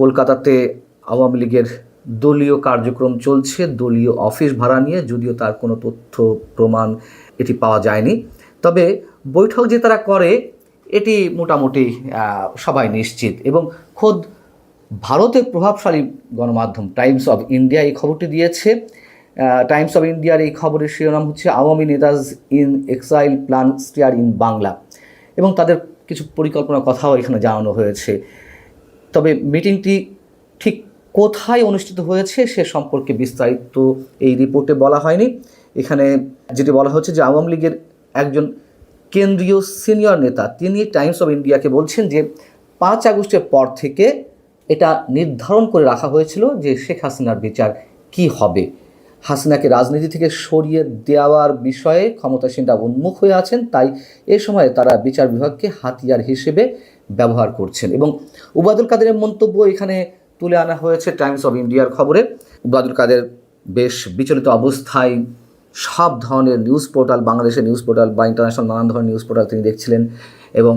কলকাতাতে আওয়ামী লীগের দলীয় কার্যক্রম চলছে, দলীয় অফিস ভাড়া নিয়ে, যদিও তার কোনো তথ্য, প্রমাণ এটি পাওয়া যায়নি। তবে বৈঠক যে তারা করে, এটি মোটামুটি সবাই নিশ্চিত। এবং খোদ ভারতের প্রভাবশালী গণমাধ্যম টাইমস অফ ইন্ডিয়া এই খবরটি দিয়েছে। টাইমস অফ ইন্ডিয়ার এই খবরের শিরোনাম হচ্ছে, Awami নেতাজ in exile plan steer in Bangla. এবং তাদের কিছু পরিকল্পনার কথাও এখানে জানানো হয়েছে। তবে মিটিংটি ঠিক কোথায় অনুষ্ঠিত হয়েছে সে সম্পর্কে বিস্তারিত এই রিপোর্টে বলা হয়নি। এখানে যেটি বলা হচ্ছে যে আওয়ামী লীগের একজন কেন্দ্রীয় সিনিয়র নেতা, তিনি টাইমস অফ ইন্ডিয়াকে বলছেন যে পাঁচ আগস্টের পর থেকে এটা নির্ধারণ করে রাখা হয়েছিল যে শেখ হাসিনার বিচার কি হবে। হাসিনাকে রাজনীতি থেকে সরিয়ে দেওয়ার বিষয়ে ক্ষমতাসীনরা উন্মুখ হয়ে আছেন, তাই এ সময়ে তারা বিচার বিভাগকে হাতিয়ার হিসেবে ব্যবহার করছেন। এবং উবাদুল কাদেরের মন্তব্য এখানে তুলে আনা হয়েছে টাইমস অফ ইন্ডিয়ার খবরে। উবাদুল কাদের বেশ বিচলিত অবস্থায় সব ধরনের নিউজ পোর্টাল, বাংলাদেশের নিউজ পোর্টাল বা ইন্টারন্যাশনাল নানান ধরনের নিউজ পোর্টাল তিনি দেখছিলেন এবং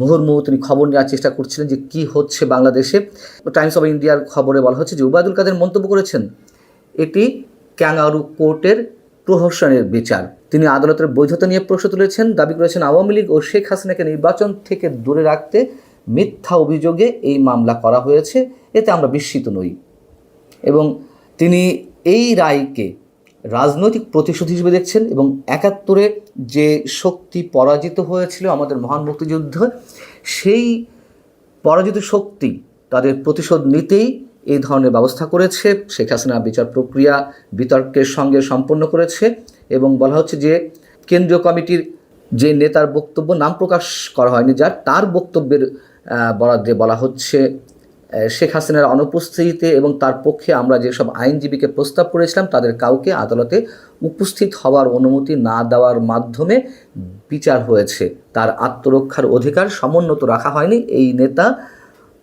মুহুর্মুহু তিনি খবর নেওয়ার চেষ্টা করছিলেন যে কি হচ্ছে বাংলাদেশে। টাইমস অফ ইন্ডিয়ার খবরে বলা হচ্ছে যে উবায়দুল কাদের মন্তব্য করেছেন, এটি ক্যাঙ্গারু কোর্টের প্রহসনের বিচার। তিনি আদালতের বৈধতা নিয়ে প্রশ্ন তুলেছেন, দাবি করেছেন আওয়ামী লীগ ও শেখ হাসিনাকে নির্বাচন থেকে দূরে রাখতে মিথ্যা অভিযোগে এই মামলা করা হয়েছে, এতে আমরা বিস্মিত নই। এবং তিনি এই রায়কে রাজনৈতিক প্রতিশোধ হিসেবে দেখছেন এবং একাত্তরে যে শক্তি পরাজিত হয়েছিল আমাদের মহান মুক্তিযুদ্ধ, সেই পরাজিত শক্তি তাদের প্রতিশোধ নিতেই এই ধরনের ব্যবস্থা করেছে। শেখ হাসিনা বিচার প্রক্রিয়া বিতর্কের সঙ্গে সম্পন্ন করেছে এবং বলা হচ্ছে যে কেন্দ্রীয় কমিটির যে নেতার বক্তব্য নাম প্রকাশ করা হয়নি, যার তার বক্তব্যের বরাদ্দে বলা হচ্ছে শেখ হাসিনার অনুপস্থিতিতে এবং তার পক্ষে আমরা যেসব আইনজীবীকে প্রস্তাব করেছিলাম, তাদের কাউকে আদালতে উপস্থিত হওয়ার অনুমতি না দেওয়ার মাধ্যমে বিচার হয়েছে। তার আত্মরক্ষার অধিকার সমুন্নত রাখা হয়নি। এই নেতা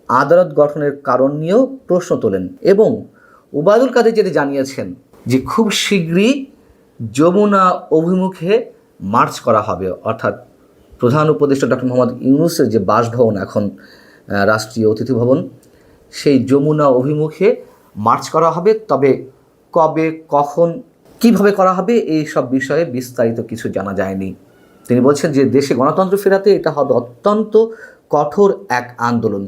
আদালত গঠনের কারণ নিয়েও প্রশ্ন তোলেন এবং উবায়দুল কাদের যেটি জানিয়েছেন যে খুব শীঘ্রই যমুনা অভিমুখে মার্চ করা হবে। অর্থাৎ প্রধান উপদেষ্টা ডক্টর মোহাম্মদ ইউনুসের যে বাসভবন এখন রাষ্ট্রীয় অতিথি ভবন, সেই যমুনা অভিমুখে মার্চ করা হবে। তবে কবে, কখন, কীভাবে করা হবে, এই সব বিষয়ে বিস্তারিত কিছু জানা যায়নি। তিনি বলছেন যে দেশে গণতন্ত্র ফেরাতে এটা হবে অত্যন্ত কঠোর এক আন্দোলন।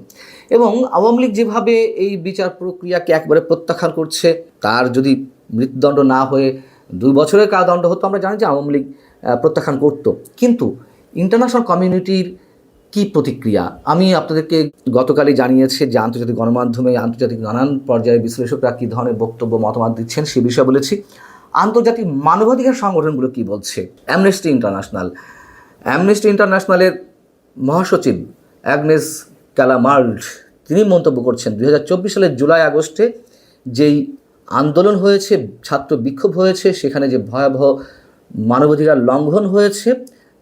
এবং আওয়ামী লীগ যেভাবে এই বিচার প্রক্রিয়াকে একবারে প্রত্যাখ্যান করছে, তার যদি মৃত্যুদণ্ড না হয়ে দুই বছরের কারাদণ্ড হতো, আমরা জানি যে আওয়ামী লীগ প্রত্যাখ্যান করতো। কিন্তু ইন্টারন্যাশনাল কমিউনিটির কি প্রতিক্রিয়া? আমি আপনাদেরকে গতকালই জানিয়েছি যে আন্তর্জাতিক গণমাধ্যমে আন্তর্জাতিক নানান পর্যায়ে বিশ্লেষকরা কী ধরনের বক্তব্য, মতামত দিচ্ছেন সে বিষয়ে বলেছি। আন্তর্জাতিক মানবাধিকার সংগঠনগুলো কি বলছে? অ্যামনেস্টি ইন্টারন্যাশনাল অ্যামনেস্টি ইন্টারন্যাশনালের মহাসচিব অ্যাগনেস ক্যালামার্ড তিনি মন্তব্য করছেন, দুই হাজার চব্বিশ সালের জুলাই আগস্টে যেই আন্দোলন হয়েছে, ছাত্র বিক্ষোভ হয়েছে, সেখানে যে ভয়াবহ মানবাধিকার লঙ্ঘন হয়েছে,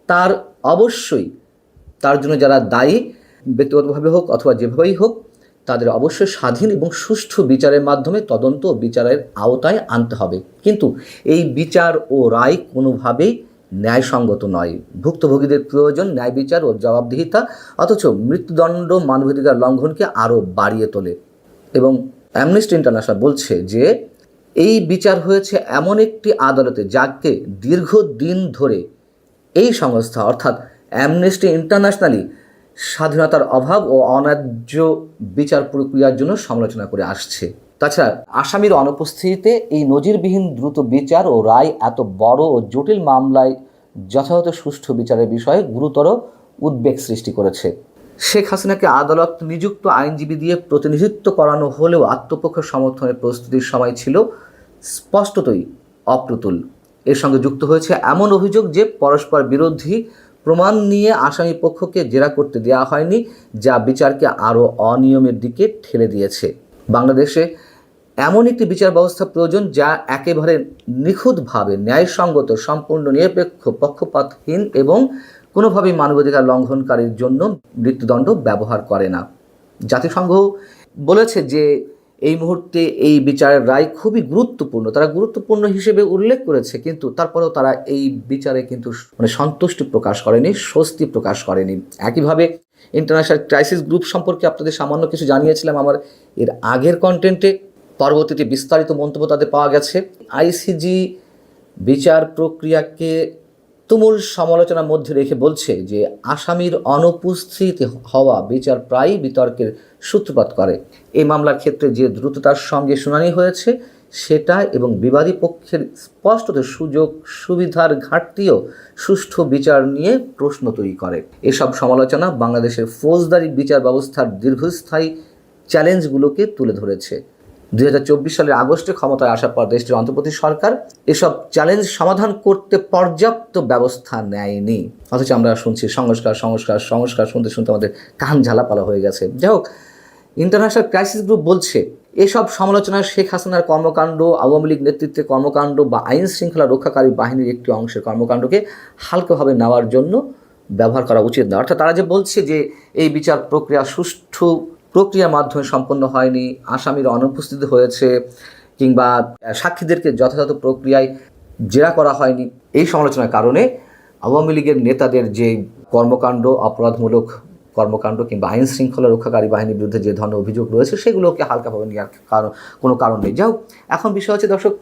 তার অবশ্যই, তার জন্য যারা দায়ী, ব্যক্তিগতভাবে হোক অথবা যেভাবেই হোক তাদের অবশ্যই স্বাধীন এবং সুষ্ঠু বিচারের মাধ্যমে তদন্ত ও বিচারের আওতায় আনতে হবে। কিন্তু এই বিচার ও রায় কোনোভাবেই ন্যায়সঙ্গত নয়। ভুক্তভোগীদের প্রয়োজন ন্যায় বিচার ও জবাবদিহিতা, অথচ মৃত্যুদণ্ড মানবাধিকার লঙ্ঘনকে আরও বাড়িয়ে তোলে। এবং অ্যামনেস্টি ইন্টারন্যাশনাল বলছে যে, এই বিচার হয়েছে এমন একটি আদালতে যাকে দীর্ঘদিন ধরে এই সংস্থা, অর্থাৎ অ্যামনেস্টি ইন্টারন্যাশনালি স্বাধীনতার অভাব ও অন্যায্য বিচার প্রক্রিয়ার জন্য সমালোচনা করে আসছে। তাছাড়া আসামির অনুপস্থিতিতে এই নজিরবিহীন দ্রুত বিচার ও রায় এত বড় ও জটিল মামলায় যথাযথ সুষ্ঠু বিচারের বিষয়ে গুরুতর উদ্বেগ সৃষ্টি করেছে। শেখ হাসিনাকে আদালত নিযুক্ত আইনজীবী দিয়ে প্রতিনিধিত্ব করানো হলেও আত্মপক্ষ সমর্থনের প্রস্তুতির সময় ছিল স্পষ্টতই অপ্রতুল। এর সঙ্গে যুক্ত হয়েছে এমন অভিযোগ যে পরস্পর বিরোধী প্রমাণ নিয়ে আসামি পক্ষকে জেরা করতে দেওয়া হয়নি, যা বিচারকে আরও অনিয়মের দিকে ঠেলে দিয়েছে। বাংলাদেশে এমন একটি বিচার ব্যবস্থা প্রয়োজন, যা একেবারে নিখুঁতভাবে ন্যায়সঙ্গত, সম্পূর্ণ, নিরপেক্ষ, পক্ষপাতহীন এবং কোনোভাবেই মানবাধিকার লঙ্ঘনকারীর জন্য মৃত্যুদণ্ড ব্যবহার করে না। জাতিসংঘ বলেছে যে এই মুহূর্তে এই বিচারের রায় খুবই গুরুত্বপূর্ণ। তারা গুরুত্বপূর্ণ হিসেবে উল্লেখ করেছে, কিন্তু তারপরেও তারা এই বিচারে কিন্তু মানে সন্তুষ্টি প্রকাশ করেনি, স্বস্তি প্রকাশ করেনি। একইভাবে ইন্টারন্যাশনাল ক্রাইসিস গ্রুপ সম্পর্কে আপনাদের সামান্য কিছু জানিয়েছিলাম আমার। এর আগের কন্টেন্টে পরবর্তীতে বিস্তারিত মন্তব্য তাদের পাওয়া গেছে। আইসিজি বিচার প্রক্রিয়াকে তুমুল সমালোচনার মধ্যে রেখে বলছে যে আসামির অনুপস্থিত হওয়া বিচার প্রায়ই বিতর্কের সূত্রপাত করে। এই মামলার ক্ষেত্রে যে দ্রুততার সঙ্গে শুনানি হয়েছে, সেটা এবং বিবাদী পক্ষের স্পষ্টত সুযোগ সুবিধার ঘাটতিও সুষ্ঠু বিচার নিয়ে প্রশ্ন তৈরি করে। এসব সমালোচনা বাংলাদেশের ফৌজদারি বিচার ব্যবস্থার দীর্ঘস্থায়ী চ্যালেঞ্জগুলোকে তুলে ধরেছে। দুই সালের আগস্টে ক্ষমতায় আসার পর দেশটির অন্তর্বর্তী সরকার এসব চ্যালেঞ্জ সমাধান করতে পর্যাপ্ত ব্যবস্থা নেয়নি। অথচ আমরা শুনছি সংস্কার সংস্কার সংস্কার শুনতে শুনতে আমাদের কান ঝালাপালা হয়ে গেছে। যাই হোক ইন্টারন্যাশনাল ক্রাইসিস গ্রুপ বলছে, এসব সমালোচনা শেখ হাসিনার কর্মকাণ্ড, আওয়ামী লীগ নেতৃত্বে কর্মকাণ্ড বা আইন শৃঙ্খলা রক্ষাকারী বাহিনীর একটি অংশের কর্মকাণ্ডকে হালকাভাবে নেওয়ার জন্য ব্যবহার করা উচিত না। অর্থাৎ তারা যে বলছে যে এই বিচার প্রক্রিয়া সুষ্ঠু প্রক্রিয়ার মাধ্যমে সম্পন্ন হয়নি, আসামির অনুপস্থিত হয়েছে কিংবা সাক্ষীদেরকে যথাযথ প্রক্রিয়ায় জেরা করা হয়নি। এই সমালোচনার কারণে আওয়ামী লীগের নেতাদের যে কর্মকাণ্ড, অপরাধমূলক কর্মকাণ্ড কিংবা আইন শৃঙ্খলা রক্ষাকারী বাহিনীর বিরুদ্ধে যে ধরনের অভিযোগ রয়েছে, সেগুলোকে হালকাভাবে নেওয়ার কারণ, কোনো কারণ নেই। যাও এখন বিষয় হচ্ছে, দর্শক,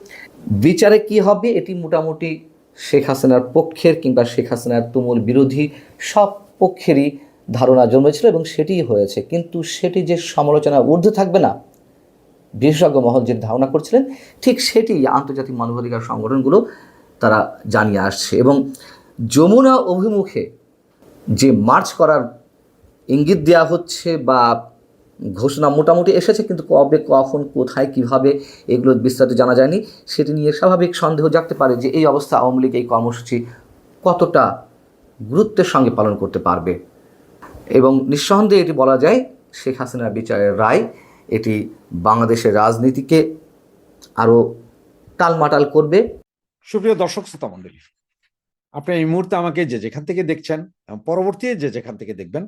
বিচারে কি হবে এটি মোটামুটি শেখ হাসিনার পক্ষের কিংবা শেখ হাসিনার তুমুল বিরোধী সব পক্ষেরই ধারণা জন্মেছিল এবং সেটিই হয়েছে। কিন্তু সেটি যে সমালোচনা ঊর্ধ্বে থাকবে না, বিশেষজ্ঞ মহল যে ধারণা করছিলেন, ঠিক সেটি আন্তর্জাতিক মানবাধিকার সংগঠনগুলো তারা জানিয়ে আসছে এবং যমুনা অভিমুখে যে মার্চ করার ইঙ্গিত দেওয়া হচ্ছে বা ঘোষণা মোটামুটি এসেছে, কিন্তু কবে, কখন, কোথায়, কীভাবে এগুলো বিস্তারিত জানা যায়নি, সেটি নিয়ে স্বাভাবিক সন্দেহ জাগতে পারে যে এই অবস্থা আওয়ামী লীগ এই কর্মসূচি কতটা গুরুত্বের সঙ্গে পালন করতে পারবে। এবং নিঃসন্দেহে এটি বলা যায় শেখ হাসিনার বিচারের রায়। এটি বাংলাদেশের রাজনীতিকে আরও টালমাটাল করবে। সুপ্রিয় দর্শক শ্রোতা মন্ডলী আপনি এই মুহূর্তে আমাকে যে যেখান থেকে দেখছেন পরবর্তী যে যেখান থেকে দেখবেন,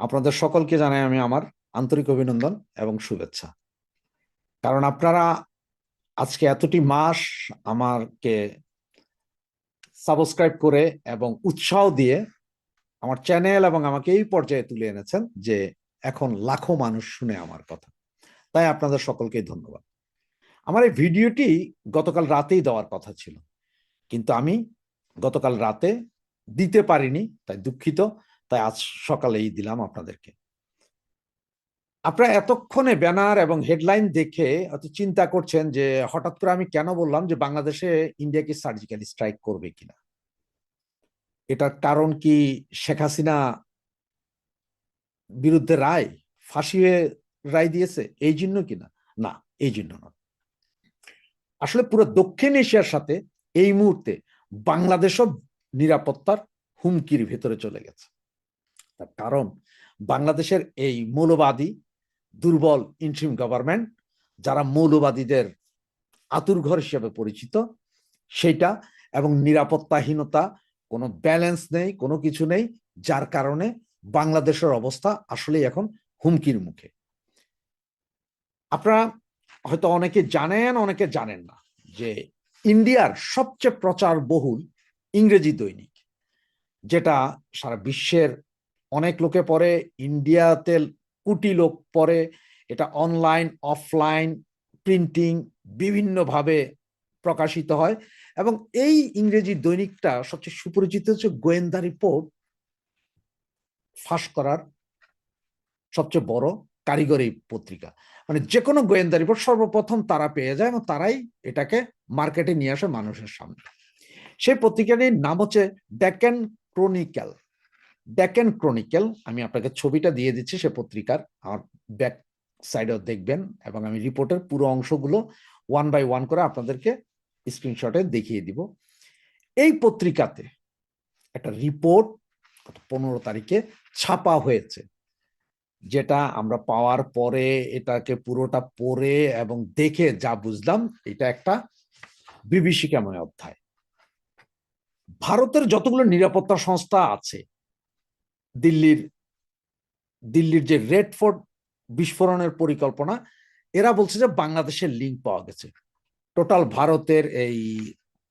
আপনাদের সকলকে জানাই আমি আমার আন্তরিক অভিনন্দন এবং শুভেচ্ছা। কারণ আপনারা আজকে এতটি মাস আমাকে সাবস্ক্রাইব করে এবং উৎসাহ দিয়ে আমার চ্যানেল এবং আমাকে এই পর্যায়ে তুলে এনেছেন যে এখন লাখো মানুষ শুনে আমার কথা। তাই আপনাদের সকলকে ধন্যবাদ। আমার এই ভিডিওটি গতকাল রাতেই দেওয়ার কথা ছিল। কিন্তু আমি গতকাল রাতে দিতে পারিনি, তাই দুঃখিত। তাই আজ সকালেই দিলাম আপনাদেরকে। আপনারা এতক্ষণে ব্যানার এবং হেডলাইন দেখে হয়তো চিন্তা করছেন যে হঠাৎ করে আমি কেন বললাম যে বাংলাদেশে ইন্ডিয়াকে সার্জিক্যাল স্ট্রাইক করবে কিনা? এটার কারণ কি শেখ হাসিনা বিরুদ্ধে রায়? ফাঁসি রায় দিয়েছে? এই জন্য কিনা না? এই জন্য না আসলে পুরো দক্ষিণ এশিয়ার সাথে এই মুহূর্তে বাংলাদেশও নিরাপত্তার হুমকির ভেতরে চলে গেছে। তার কারণ, বাংলাদেশের এই মৌলবাদী, দুর্বল ইন্ট্রিম গভর্নমেন্ট, যারা মৌলবাদীদের আতুর ঘর হিসেবে পরিচিত, সেটা এবং নিরাপত্তাহীনতা কোনো ব্যালেন্স নেই, কোনো কিছু নেই, যার কারণে বাংলাদেশের অবস্থা আসলেই এখন হুমকির মুখে। আপনারা হয়তো অনেকে জানেন অনেকে জানেন না যে ইন্ডিয়ার সবচেয়ে প্রচার বহুল ইংরেজি দৈনিক, যেটা সারা বিশ্বের অনেক লোকে পড়ে, ইন্ডিয়াতে কোটি লোক পড়ে, এটা অনলাইন অফলাইন প্রিন্টিং বিভিন্নভাবে প্রকাশিত হয়। এবং এই ইংরেজি দৈনিকটা সবচেয়ে সুপরিচিত হচ্ছে গোয়েন্দা রিপোর্ট, ফাঁস করার সবচেয়ে বড় কারিগরি পত্রিকা। মানে যে কোনো গোয়েন্দা রিপোর্ট সর্বপ্রথম তারা পেয়ে যায় এবং তারাই এটাকে মার্কেটে নিয়ে আসে মানুষের সামনে। সেই পত্রিকাটির নাম হচ্ছে ডেকেন ক্রনিক্যাল ডেকেন ক্রনিক্যাল আমি আপনাকে ছবিটা দিয়ে দিচ্ছি সে পত্রিকার, আমার ব্যাক সাইডেও দেখবেন এবং আমি রিপোর্টের পুরো অংশগুলো ওয়ান বাই ওয়ান করে আপনাদেরকে স্ক্রিনশটে দেখিয়ে দিব। এই পত্রিকাতে একটা রিপোর্ট পনেরো তারিখে ছাপা হয়েছে, যেটা আমরা পাওয়ার পরে, এটাকে পুরোটা পড়ে এবং দেখে যা বুঝলাম, এটা একটা বিভীষিকাময় অধ্যায়। ভারতের যতগুলো নিরাপত্তা সংস্থা আছে, দিল্লির দিল্লির যে রেড ফোর্ট বিস্ফোরণের পরিকল্পনা, এরা বলছে যে বাংলাদেশের লিঙ্ক পাওয়া গেছে। টোটাল ভারতের এই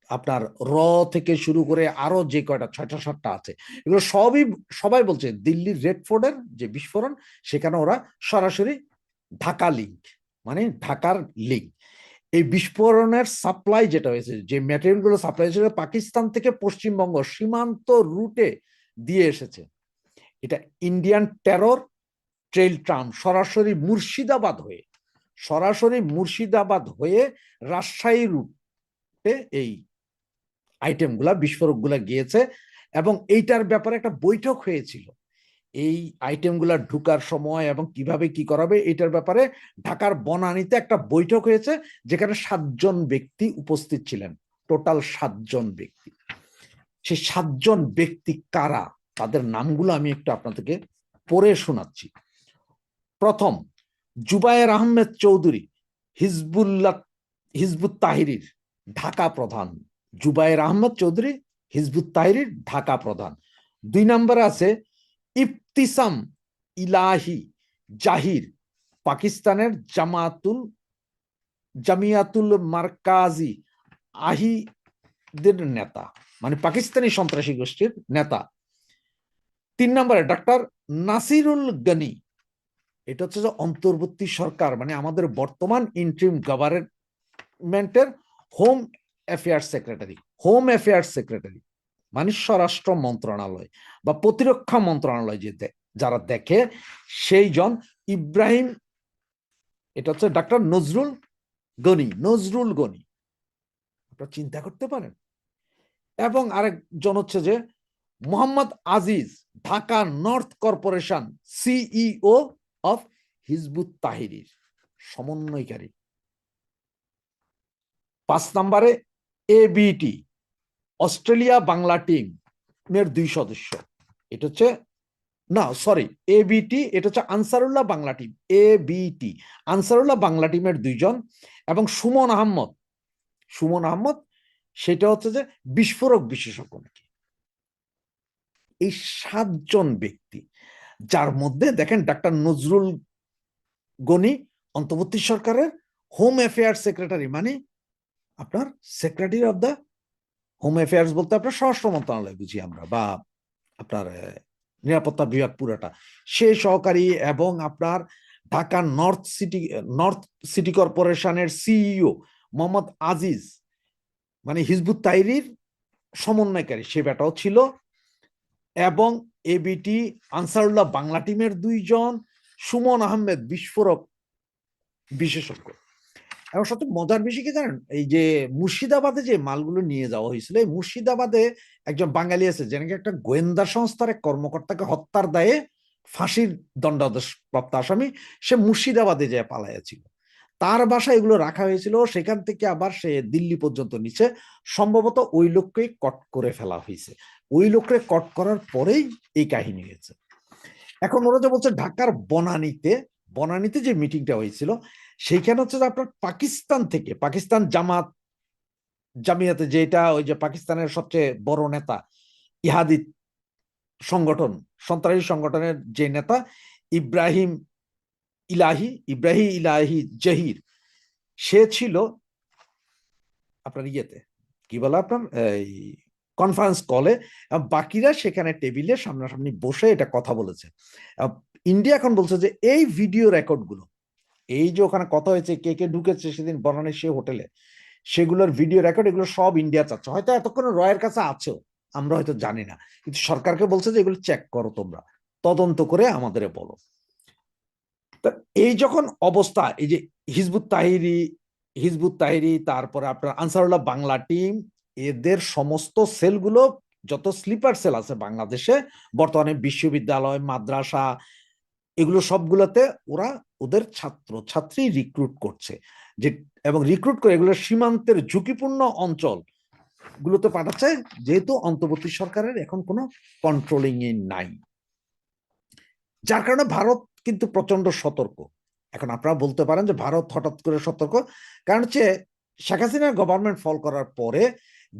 আপনার র থেকে শুরু করে আরও যে কয়টা, ছয়টা, সাতটা আছে, এগুলো সবই, সবাই বলছে দিল্লির রেড ফোর্টের যে বিস্ফোরণ, সেখানে ওরা সরাসরি ঢাকা লিঙ্ক মানে ঢাকার লিঙ্ক এই বিস্ফোরণের সাপ্লাই যেটা হয়েছে, যে ম্যাটেরিয়ালগুলো সাপ্লাই হয়েছে পাকিস্তান থেকে পশ্চিমবঙ্গ সীমান্ত রুটে দিয়ে এসেছে। এটা ইন্ডিয়ান টেরর ট্রেল ট্রাম সরাসরি মুর্শিদাবাদ হয়ে। সরাসরি মুর্শিদাবাদ হয়ে রাজশাহী রুটে এই আইটেমগুলা বিস্ফোরকগুলা গিয়েছে এবং এইটার ব্যাপারে একটা বৈঠক হয়েছিল। এই আইটেমগুলা ঢুকার সময় এবং কীভাবে কি করাবে এটার ব্যাপারে ঢাকার বনানীতে একটা বৈঠক হয়েছে, যেখানে সাতজন ব্যক্তি উপস্থিত ছিলেন। টোটাল সাতজন ব্যক্তি। সেই সাতজন ব্যক্তি কারা? তাদের নামগুলো আমি একটু আপনাদেরকে পড়ে শোনাচ্ছি। প্রথম Zubayer Ahmed Chowdhury, Hezbollah Hizb ut Tahrir Dhaka প্রধান। Zubayer Ahmed Chowdhury Hizb ut Tahrir Dhaka প্রধান। দুই নম্বরে আছে ইফতিসাম ইলাহি জাহির, পাকিস্তানের জামাতুল, জামিয়াতুল মার্কাজি আহিদের নেতা মানে পাকিস্তানি সন্ত্রাসী গোষ্ঠীর নেতা। তিন নম্বরে ডাক্তার নাসিরুল গনি এটা হচ্ছে যে অন্তর্বর্তী সরকার মানে আমাদের বর্তমান ইন্ট্রিম গভর্নমেন্টের home affairs secretary home affairs secretary মানে স্বরাষ্ট্র মন্ত্রণালয় বা প্রতিরক্ষা মন্ত্রণালয় যে যারা দেখে, সেই জন ইব্রাহিম, এটা হচ্ছে ডাক্তার নজরুল গনি নজরুল গনি। আপনারা চিন্তা করতে পারেন। এবং আরেকজন হচ্ছে যে Mohammad Aziz, Dhaka north corporation CEO of Hizb ut তাহিরির সমন্বয়কারী। পাঁচ নম্বরে এবিটি অস্ট্রেলিয়া বাংলা টিম এর দুই সদস্য। এটা হচ্ছে, না সরি এবিটি এটা হচ্ছে আনসারুল্লাহ বাংলা টিম এ এবিটি আনসারুল্লাহ বাংলা টিমের দুইজন এবং সুমন আহমদ সুমন আহমদ সেটা হচ্ছে যে বিস্ফোরক বিশেষজ্ঞ নাকি। এই সাতজন ব্যক্তি যার মধ্যে দেখেন ডাক্তার নজরুল গনি, অন্তর্বর্তী সরকারের হোম অ্যাফেয়ার্স সেক্রেটারি মানে আপনার secretary of the home affairs বলতে আপনার স্বরাষ্ট্র মন্ত্রণালয় বুঝি আমরা, বা আপনার নিরাপত্তা বিভাগ পুরাটা। সে সহকারী এবং আপনার Dhaka north city north city কর্পোরেশনের সিইও মোহাম্মদ আজিজ মানে হিজবুত তাইরির সমন্বয়কারী, সে ব্যাটাও ছিল। এবং এবিটি আনসারুল্লাহ বাংলা টিমের দুইজন, সুমন আহমেদ বিস্ফোরক বিশেষজ্ঞ। এবং সবচেয়ে মজার বেশি কি জানেন? এই যে মুর্শিদাবাদে যে মালগুলো নিয়ে যাওয়া হয়েছিল, এই মুর্শিদাবাদে একজন বাঙালি আছে যে নাকি একটা গোয়েন্দা সংস্থার এক কর্মকর্তাকে হত্যার দায়ে ফাঁসির দণ্ডাদেশ প্রাপ্ত আসামি। সে মুর্শিদাবাদে যায় পালাইয়াছিল তার বাসায় এগুলো রাখা হয়েছিল। সেখান থেকে আবার সে দিল্লি পর্যন্ত নিচে সম্ভবত ওই লোককেই কট করে ফেলা হয়েছে ওই লোককে কট করার পরেই এই কাহিনী হয়েছে। এখন ওরা যে বলছে ঢাকার বনানীতে বনানীতে যে মিটিংটা হয়েছিল, সেইখানে হচ্ছে যে আপনার পাকিস্তান থেকে, পাকিস্তান জামাত, জামিয়াতে যেটা ওই যে পাকিস্তানের সবচেয়ে বড় নেতা ইহাদি সংগঠন, সন্ত্রাসী সংগঠনের যে নেতা, ইব্রাহিম ইলাহি ইব্রাহিম ইলাহি জহির, সে ছিল আপনার ইয়েতে, কি বলে আপনার? এই কনফারেন্স কলে বাকিরা সেখানে টেবিলে সামনাসামনি বসে এটা কথা বলেছে। ইন্ডিয়া এখন বলছে যে, এই ভিডিও রেকর্ডগুলো, এই যে ওখানে কথা হয়েছে, কে কে ঢুকেছে সেদিন বনানী সে হোটেলে, সেগুলোর ভিডিও রেকর্ড এগুলো সব ইন্ডিয়া চাচ্ছে। হয়তো এতক্ষণ রয়ের কাছে আছেও, আমরা হয়তো জানি না। কিন্তু সরকারকে বলছে যে, এগুলো চেক করো তোমরা। তদন্ত করে আমাদের বলো। এই যখন অবস্থা, এই যে হিজবুত তাহিরি হিজবুত তাহিরি, তারপরে আপনার আনসারুল্লাহ বাংলা টিম এদের সমস্ত সেলগুলো যত স্লিপার সেল আছে বাংলাদেশে, বর্তমানে বিশ্ববিদ্যালয়, মাদ্রাসা, এগুলো সবগুলোতে ওরা ওদের ছাত্র, ছাত্রী রিক্রুট করছে। যে, এবং রিক্রুট করে এগুলো সীমান্তের ঝুঁকিপূর্ণ অঞ্চল গুলোতে পাঠাচ্ছে, যেহেতু অন্তর্বর্তী সরকারের এখন কোনো কন্ট্রোলিং এ নাই। যার কারণে ভারত কিন্তু প্রচণ্ড সতর্ক। এখন আপনারা বলতে পারেন যে ভারত হঠাৎ করে সতর্ক। কারণ হচ্ছে শেখ হাসিনার গভর্নমেন্ট ফল করার পরে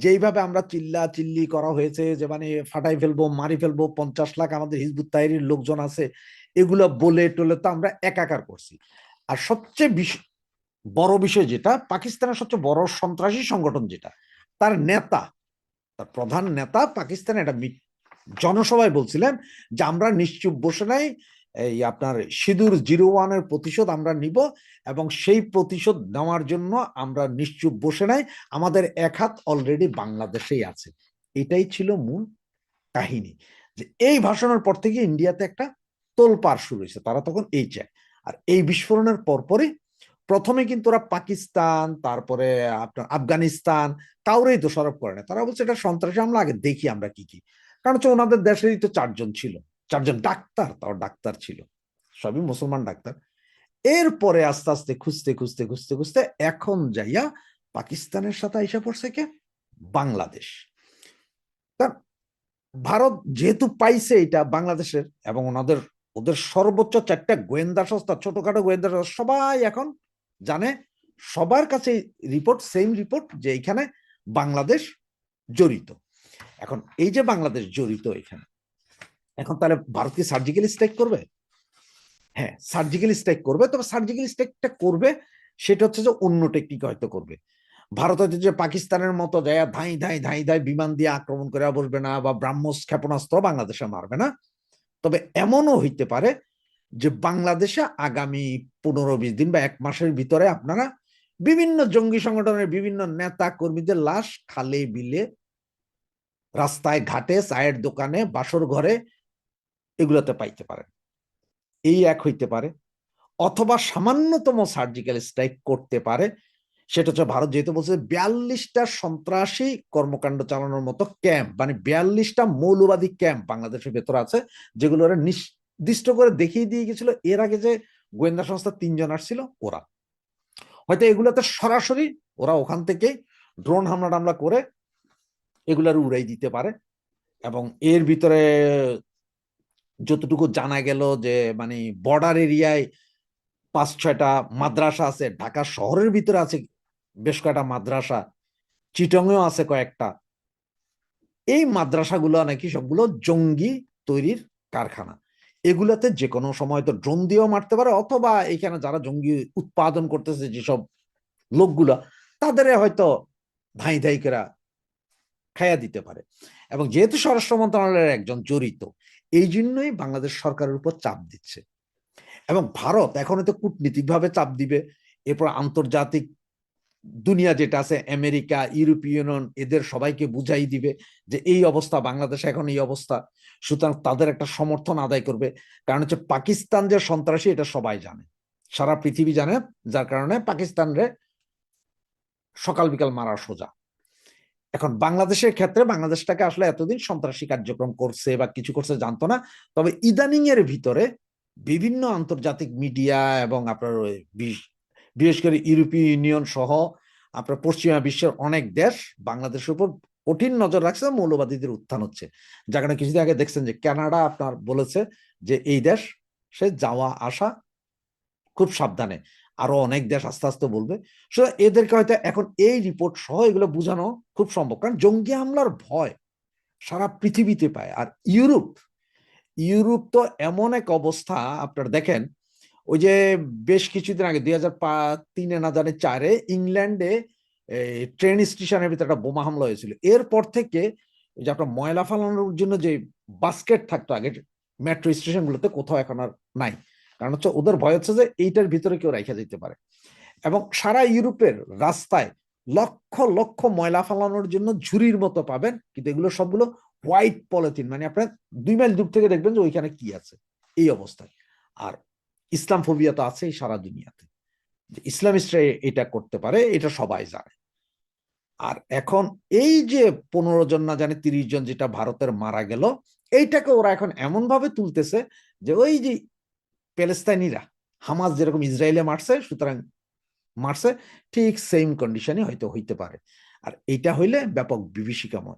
যেইভাবে আমরা চিল্লা চিল্লি করা হয়েছে যে মানে ফাটাই ফেলব, মারি ফেলব, পঞ্চাশ লাখ আমাদের হিজবুত তাহিরির লোকজন আছে, এগুলো বলে টলে তো আমরা একাকার করছি। আর সবচেয়ে বড় বিষয় যেটা, পাকিস্তানের সবচেয়ে বড় সন্ত্রাসী সংগঠন যেটা, তার নেতা, তার প্রধান নেতা পাকিস্তানে একটা জনসভায় বলছিলেন যে আমরা নিশ্চুপ বসে নাই এই আপনার সিঁদুর জিরো ওয়ানের প্রতিশোধ আমরা নিব এবং সেই প্রতিশোধ নেওয়ার জন্য আমরা নিশ্চুপ বসে নাই। আমাদের এক হাত অলরেডি বাংলাদেশেই আছে। এটাই ছিল মূল কাহিনী। যে এই ভাষণের পর থেকে ইন্ডিয়াতে একটা তোলপাড় শুরু হয়েছে, তারা তখন এই চায়। আর এই বিস্ফোরণের পরপরই প্রথমে কিন্তু ওরা পাকিস্তান, তারপরে আপনার আফগানিস্তান, কাউরেই দোষারোপ করে না তারা বলছে, এটা সন্ত্রাসী আমরা আগে দেখি আমরা কি কি। কারণ হচ্ছে ওনাদের দেশেরই তো চারজন ছিল। চারজন ডাক্তার, তাও ডাক্তার ছিল। সবই মুসলমান ডাক্তার। এরপরে আস্তে আস্তে খুঁজতে খুঁজতে খুঁজতে খুঁজতে এখন যাইয়া পাকিস্তানের সাথে আইসা পড়ছে কে? বাংলাদেশ। ভারত যেহেতু পাইছে এটা বাংলাদেশের এবং ওনাদের, ওদের সর্বোচ্চ চারটা গোয়েন্দা সংস্থা, ছোটখাটো গোয়েন্দা সংস্থা, সবাই এখন জানে, সবার কাছে রিপোর্ট সেম রিপোর্ট যে এখানে বাংলাদেশ জড়িত। এখন এই যে বাংলাদেশ জড়িত এখানে এখন তাহলে ভারত কি সার্জিক্যাল স্ট্রাইক করবে? হ্যাঁ সার্জিক্যাল স্ট্রাইক করবে, তবে সার্জিক্যাল স্ট্রাইকটা করবে, সেটা হচ্ছে যে অন্য টেকনিক হয়তো করবে। ভারত হয়তো যে পাকিস্তানের মতো যায়, ধাই ধাই ধাই ধাই বিমান দিয়ে আক্রমণ করে বসবে না বা ব্রাহ্মস ক্ষেপণাস্ত্র বাংলাদেশে মারবে না। তবে এমনও হইতে পারে যে বাংলাদেশে আগামী পনেরো বিশ দিন বা এক মাসের ভিতরে আপনারা বিভিন্ন জঙ্গি সংগঠনের বিভিন্ন নেতা কর্মীদের লাশ খালে বিলে রাস্তায় ঘাটে, চায়ের দোকানে, বাসর ঘরে এগুলোতে পাইতে পারেন এই এক হইতে পারে। অথবা সামান্যতম সার্জিক্যাল স্ট্রাইক করতে পারে। সেটা হচ্ছে ভারত যেহেতু বলছে বিয়াল্লিশটা সন্ত্রাসী কর্মকাণ্ড চালানোর মতো ক্যাম্প মানে বিয়াল্লিশটা মৌলবাদী ক্যাম্প বাংলাদেশের ভেতর আছে, যেগুলো ওরা নির্দিষ্ট করে দেখিয়ে দিয়ে গেছিল এর আগে যে গোয়েন্দা সংস্থা তিনজন আসছিল, ওরা। হয়তো এগুলোতে সরাসরি ওরা ওখান থেকে ড্রোন হামলা টামলা করে এগুলার উড়াই দিতে পারে। এবং এর ভিতরে যতটুকু জানা গেল যে মানে বর্ডার এরিয়ায় পাঁচ ছয়টা মাদ্রাসা আছে ঢাকা শহরের ভিতরে আছে বেশ কয়েকটা মাদ্রাসা চিটংয়েও আছে কয়েকটা। এই মাদ্রাসাগুলো নাকি সবগুলো জঙ্গি তৈরির কারখানা। এগুলাতে যে কোনো সময় তো ড্রোন দিয়েও মারতে পারে অথবা এখানে যারা জঙ্গি উৎপাদন করতেছে যেসব লোকগুলা তাদের হয়তো ধাই ধাই করে খাইয়া দিতে পারে। এবং যেহেতু স্বরাষ্ট্র মন্ত্রণালয়ের একজন জড়িত এই জন্যই বাংলাদেশ সরকারের উপর চাপ দিচ্ছে। এবং ভারত এখন তো কূটনীতিকভাবে চাপ দিবে। এরপর আন্তর্জাতিক দুনিয়া যেটা আছে, আমেরিকা ইউরোপীয় ইউনিয়ন, এদের সবাইকে বুঝাই দিবে যে এই অবস্থা, বাংলাদেশে এখন এই অবস্থা। সুতরাং তাদের একটা সমর্থন আদায় করবে। কারণ হচ্ছে পাকিস্তান যে সন্ত্রাসী, এটা সবাই জানে। সারা পৃথিবী জানে, যার কারণে পাকিস্তানরে সকাল বিকাল মারা সোজা। এখন বাংলাদেশের ক্ষেত্রে বাংলাদেশটাকে আসলে এতদিন সন্ত্রাসী কার্যক্রম করছে বা কিছু করছে জানতো না। তবে ইদানিং এর ভিতরে বিভিন্ন আন্তর্জাতিক মিডিয়া এবং আপনার বিশ- বিশেষ করে ইউরোপীয় ইউনিয়ন সহ আপনার পশ্চিমা বিশ্বের অনেক দেশ বাংলাদেশের উপর কঠিন নজর রাখছে মৌলবাদীদের উত্থান হচ্ছে। কারণে কিছুদিন আগে দেখছেন যে কানাডা আপনার বলেছে যে এই দেশ সে যাওয়া আসা খুব সাবধানে। আরও অনেক দেশ আস্তে আস্তে বলবে। সুতরাং এদেরকে হয়তো এখন এই রিপোর্ট সহ এগুলো বোঝানো খুব সম্ভব। কারণ জঙ্গি হামলার ভয় সারা পৃথিবীতে পায়। আর ইউরোপ ইউরোপ তো এমন এক অবস্থা, আপনার দেখেন, ওই যে বেশ কিছুদিন আগে, দুই হাজার তিনে না জানে চারে ইংল্যান্ডে ট্রেন স্টেশনের ভিতরে একটা বোমা হামলা হয়েছিল। এরপর থেকে যে আপনার ময়লা ফালানোর জন্য যে বাস্কেট থাকতো আগে মেট্রো স্টেশনগুলোতে কোথাও এখন আর নাই। কারণ হচ্ছে ওদের ভয় হচ্ছে যে এইটার ভিতরে কেউ রাখা যেতে পারে। এবং সারা ইউরোপের রাস্তায় লক্ষ লক্ষ ময়লা ফালানোর জন্য ঝুড়ির মতো পাবেন, কিন্তু এগুলো সবগুলো হোয়াইট পলিথিন মানে আপনার দুই মাইল দূর থেকে দেখবেন যে ওইখানে কি আছে, এই অবস্থায়। আর ইসলাম ফোবিয়া তো আছেই সারা দুনিয়াতে। যে ইসলামিস্টরা এটা করতে পারে, এটা সবাই জানে। আর এখন এই যে পনেরো জন না জানে তিরিশ জন যেটা ভারতের মারা গেল, এইটাকে ওরা এখন এমন ভাবে তুলতেছে যে ওই যে প্যালেস্তাইনিরা হামাস যেরকম ইসরায়েলে মারছে, সুতরাং মারছে, ঠিক সেম কন্ডিশনে হয়তো হইতে পারে। আর এইটা হইলে ব্যাপক বিভীষিকাময়।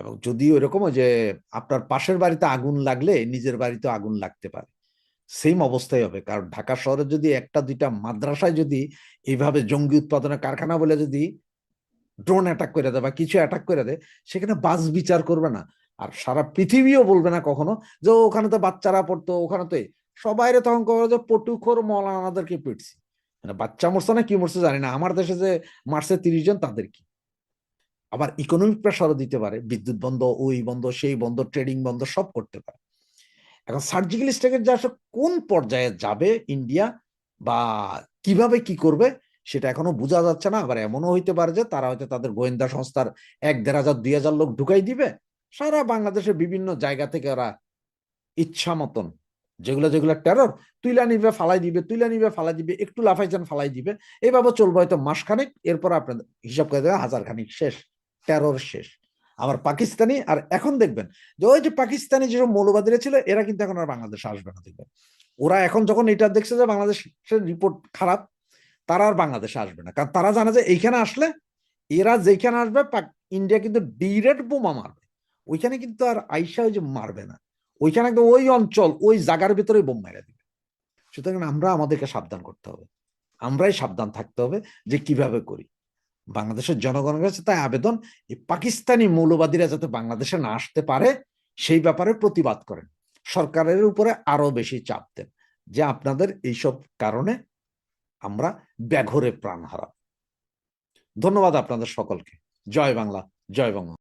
এবং যদি ওইরকম যে আপনার পাশের বাড়িতে আগুন লাগলে নিজের বাড়িতে আগুন লাগতে পারে। সেম অবস্থায় হবে। কারণ ঢাকা শহরে যদি একটা দুইটা মাদ্রাসায় যদি এইভাবে জঙ্গি উৎপাদনের কারখানা বলে যদি ড্রোন অ্যাটাক করে দেয় বা কিছু অ্যাটাক করে দেয়, সেখানে বাস বিচার করবে না। আর সারা পৃথিবীও বলবে না কখনো যে ওখানে তো বাচ্চারা পড়তো, ওখানে তো। সবাইরে তখন কবে যে পটুখোর মৌলানাদেরকে পিটছি। মানে বাচ্চা মরছে না কি মরছে জানি না। আমার দেশে যে মারছে তিরিশ জন, তাদের কি? আবার ইকোনমিক প্রেশারও দিতে পারে। বিদ্যুৎ বন্ধ, ওই বন্ধ, সেই বন্ধ ট্রেডিং বন্ধ, সব করতে পারে। এখন সার্জিক্যাল স্ট্রাইকের যা কোন পর্যায়ে যাবে ইন্ডিয়া বা কীভাবে কি করবে, সেটা এখনও বোঝা যাচ্ছে না। আবার এমনও হইতে পারে যে, তারা হয়তো তাদের গোয়েন্দা সংস্থার এক দেড় হাজার, দুই হাজার লোক ঢুকাই দিবে। সারা বাংলাদেশের বিভিন্ন জায়গা থেকে ওরা ইচ্ছা মতন যেগুলো যেগুলো টেরর তুইলা নিবে, ফালাই দিবে, তুইলা নিবে, ফালাই দিবে, একটু লাফাইছেন, ফালাই দিবে। এইভাবে চলবে হয়তো মাসখানেক, এরপর আপনাদের হিসাব করে দেবে হাজার খানিক শেষ টেরর শেষ। আবার পাকিস্তানি, আর এখন দেখবেন যে ওই যে পাকিস্তানি যেসব মৌলবাদীরা ছিল, এরা কিন্তু এখন আর বাংলাদেশে আসবে না, দেখবেন। ওরা এখন যখন এটা দেখছে যে বাংলাদেশের রিপোর্ট খারাপ, তারা আর বাংলাদেশে আসবে না। কারণ তারা জানে যে এইখানে আসলে এরা যেখানে আসবে ইন্ডিয়া কিন্তু ডিরেক্ট বোমা মারবে। ওইখানে কিন্তু আর আইসা ওই যে মারবে না। ওইখানে একদম ওই অঞ্চল, ওই জায়গার ভিতরে বোম মেরে দিবে। সুতরাং আমরা আমাদেরকে সাবধান করতে হবে। আমরাই সাবধান থাকতে হবে যে কীভাবে করি। বাংলাদেশের জনগণের কাছে তাই আবেদন পাকিস্তানি মৌলবাদীরা যাতে বাংলাদেশে না আসতে পারে, সেই ব্যাপারে প্রতিবাদ করেন। সরকারের উপরে আরও বেশি চাপ দেন, যে আপনাদের এইসব কারণে আমরা ব্যাঘরে প্রাণ হারাব। ধন্যবাদ আপনাদের সকলকে। জয় বাংলা জয় বাংলা